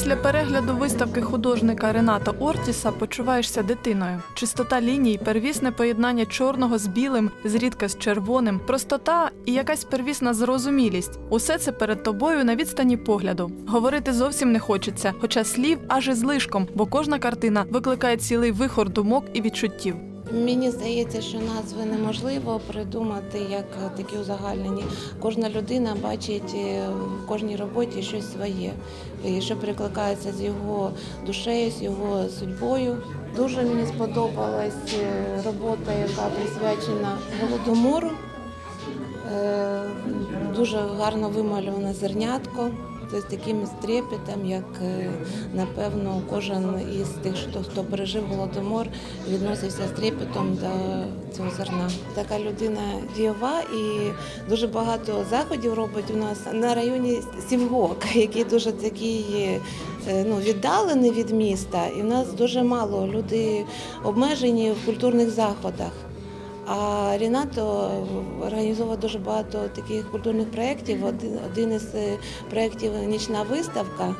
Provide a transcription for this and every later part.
Після перегляду виставки художника Рената Ортіса почуваєшся дитиною. Чистота ліній, первісне поєднання чорного з білим, зрідка з червоним, простота і якась первісна зрозумілість. Усе це перед тобою на відстані погляду. Говорити зовсім не хочеться, хоча слів аж із лишком, бо кожна картина викликає цілий вихор думок і відчуттів. Мені здається, що назви неможливо придумати як такі узагальнені. Кожна людина бачить е, в кожній роботі щось своє, і що перекликається з його душею, з його судьбою. Дуже мені сподобалась е, робота, яка присвячена голодомору. Е, Дуже гарно вимальоване зернятко. З таким стрепетом, як е, напевно кожен із тих, хто, хто пережив голодомор, відносився з трепетом до цього зерна. Така людина дієва і дуже багато заходів робить у нас на районі Сівгок, який дуже такий е, ну, віддалений від міста. І в нас дуже мало люди обмежені в культурних заходах. А Рінато організовує дуже багато таких культурних проєктів. Один, із е, проєктів Нічна виставка.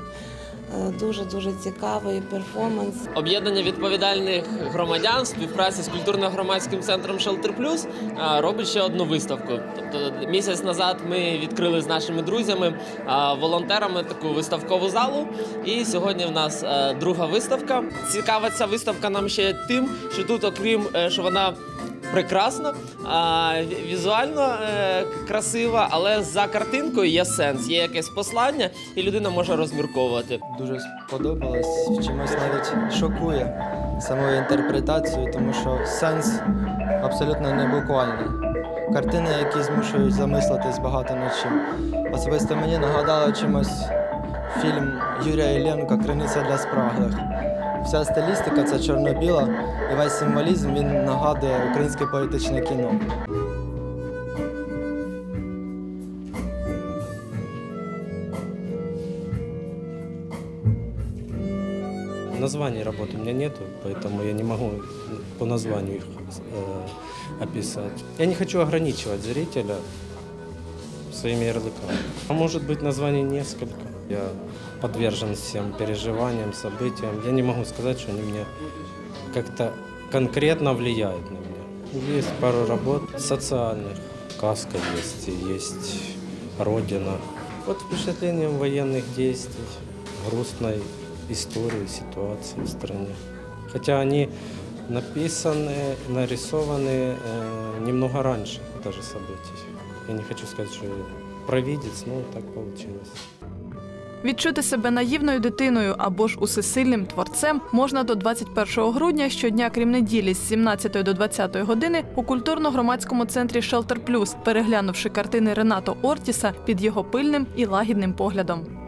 Дуже дуже цікавий перформанс. Об'єднання відповідальних громадян співпраці з культурно-громадським центром Shelter Plus робить ще одну виставку. Тобто місяць назад ми відкрили з нашими друзями, волонтерами таку виставкову залу. І сьогодні в нас е, друга виставка. Цікава ця виставка нам ще тим, що тут, окрім е, що вона прекрасна, а, візуально е, красива, але за картинкою є сенс, є якесь послання, і людина може розмірковувати. Дуже сподобалось, чимось навіть шокує самою інтерпретацією, тому що сенс абсолютно не буквальний. Картини, які змушують замислитись багато над чим. Особисто мені нагадало чимось фільм Юрія Іллєнка Криниця для спраглих. Вся стилістика це чорно-біла, і весь символізм він нагадує українське політичне кіно. Названий работ у меня нету, поэтому я не могу по названию их э, описать. Я не хочу ограничивать зрителя своими ярлыками. А может быть названий несколько. Я подвержен всем переживаниям, событиям. Я не могу сказать, что они мне как-то конкретно влияют на меня. Есть пару работ социальных. Каска есть, есть Родина. Под впечатлением военных действий, грустной истории, ситуации в стране. Хотя они написаны, нарисованы э, немного раньше даже событий. Я не хочу сказать, что я провидец, но так получилось. Відчути себе наївною дитиною або ж усесильним творцем можна до 21 грудня щодня, крім неділі, з 17 до 20 години у культурно-громадському центрі Шелтер Плюс, переглянувши картини Ренато Ортіса під його пильним і лагідним поглядом.